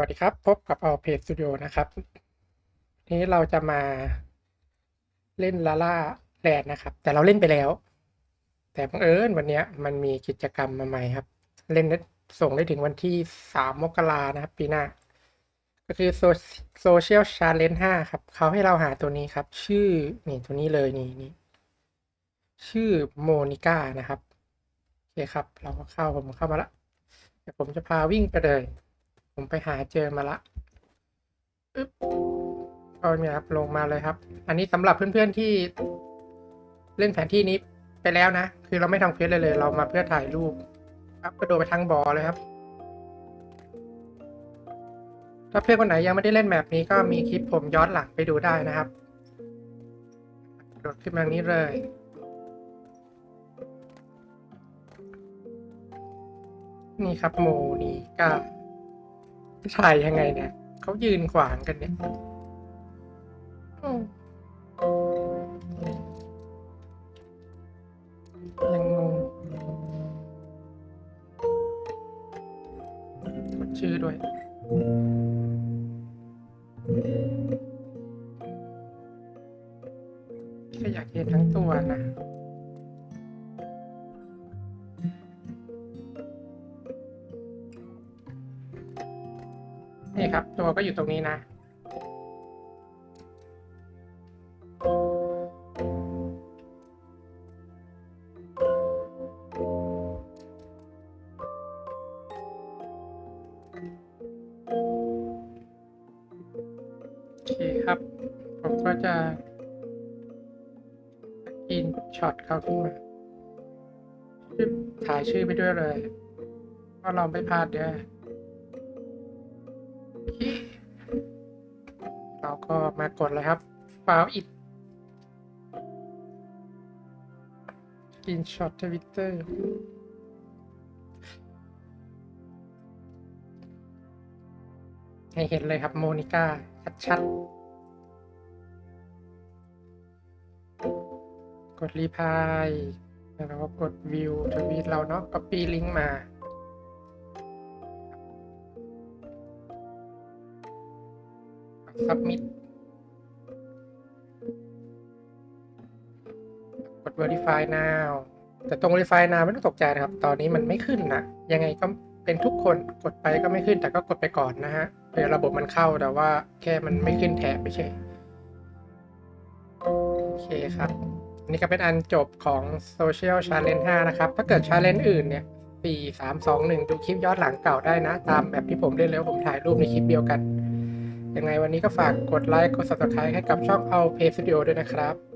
วัสดีครับ พบกับเอาเพจสตูดิโอนะครับ นี้เราจะมาเล่นลาล่าแลนด์นะครับ แต่เราเล่นไปแล้ว แต่บังเอิญวันเนี้ยมันมีกิจกรรมมาใหม่ครับ เล่นได้ส่งได้ถึงวันที่สามมกรานะครับ ปีหน้า ก็คือโซเชียลชาเลนจ์ห้าครับ เขาให้เราหาตัวนี้ครับ ชื่อ นี่ตัวนี้เลยนี่นี่ชื่อโมนิก้านะครับ โอเคครับ เราก็เข้าผมเข้ามาละเดี๋ยวผมจะพาวิ่งไปเลย ผมไปหาเจอมาละอึ๊บเอาเนี่ยครับลงมาเลยครับ อันนี้สำหรับเพื่อนๆที่เล่นแผนที่นี้ไปแล้วนะ คือเราไม่ทำเควสเลยเลย เรามาเพื่อถ่ายรูป ครับกระโดดไปทางบอเลยครับ ถ้าเพื่อนคนไหนยังไม่ได้เล่นแบบนี้ก็มีคลิปผมย้อนหลังไปดูได้นะครับกระโดดขึ้นมางนี้เลย นี่ครับโมนี่ก็ ถ่ายยังไงเนี่ยเขายืนขวางกันเนี่ยอืมยังงงกดชื่อด้วยก็อยากเห็นทั้งตัวนะ นี่ครับ ตัวก็อยู่ตรงนี้นะ โอเคครับ ผมก็จะอินช็อตเขาขึ้นมาถ่ายชื่อไปด้วยเลย ก็ลองไปพลาดเดี๋ยวโอ เราก็มากดเลยครับฟาวอิดอินช็อตทวิตเตอร์ให้เห็นเลยครับโมนิก้าชัดๆกดรีพายแล้วเราก็กดวิวทวีตเราเนาะ copy ลิงก์มา สับมิดกด verify now แต่ตรง verify now ไม่ต้องตกใจนะครับ ตอนนี้มันไม่ขึ้นนะยังไงก็เป็นทุกคนกดไปก็ไม่ขึ้นแต่ก็กดไปก่อนนะฮะเดี๋ยวระบบมันเข้าแต่ว่าแค่มันไม่ขึ้นแถบไม่ใช่โอเคครับอันนี้ก็เป็นอันจบของ Social Challenge 5 นะครับ ถ้าเกิด Challenge อื่นเนี่ย 4 3 2 1 ดูคลิปย้อนหลังเก่าได้นะ ตามแบบที่ผมเล่นแล้วผมถ่ายรูปในคลิปเดียวกัน ยังไงวันนี้ก็ฝากกดไลค์กด subscribe ให้กับช่องเอา Play Studio ด้วยนะครับ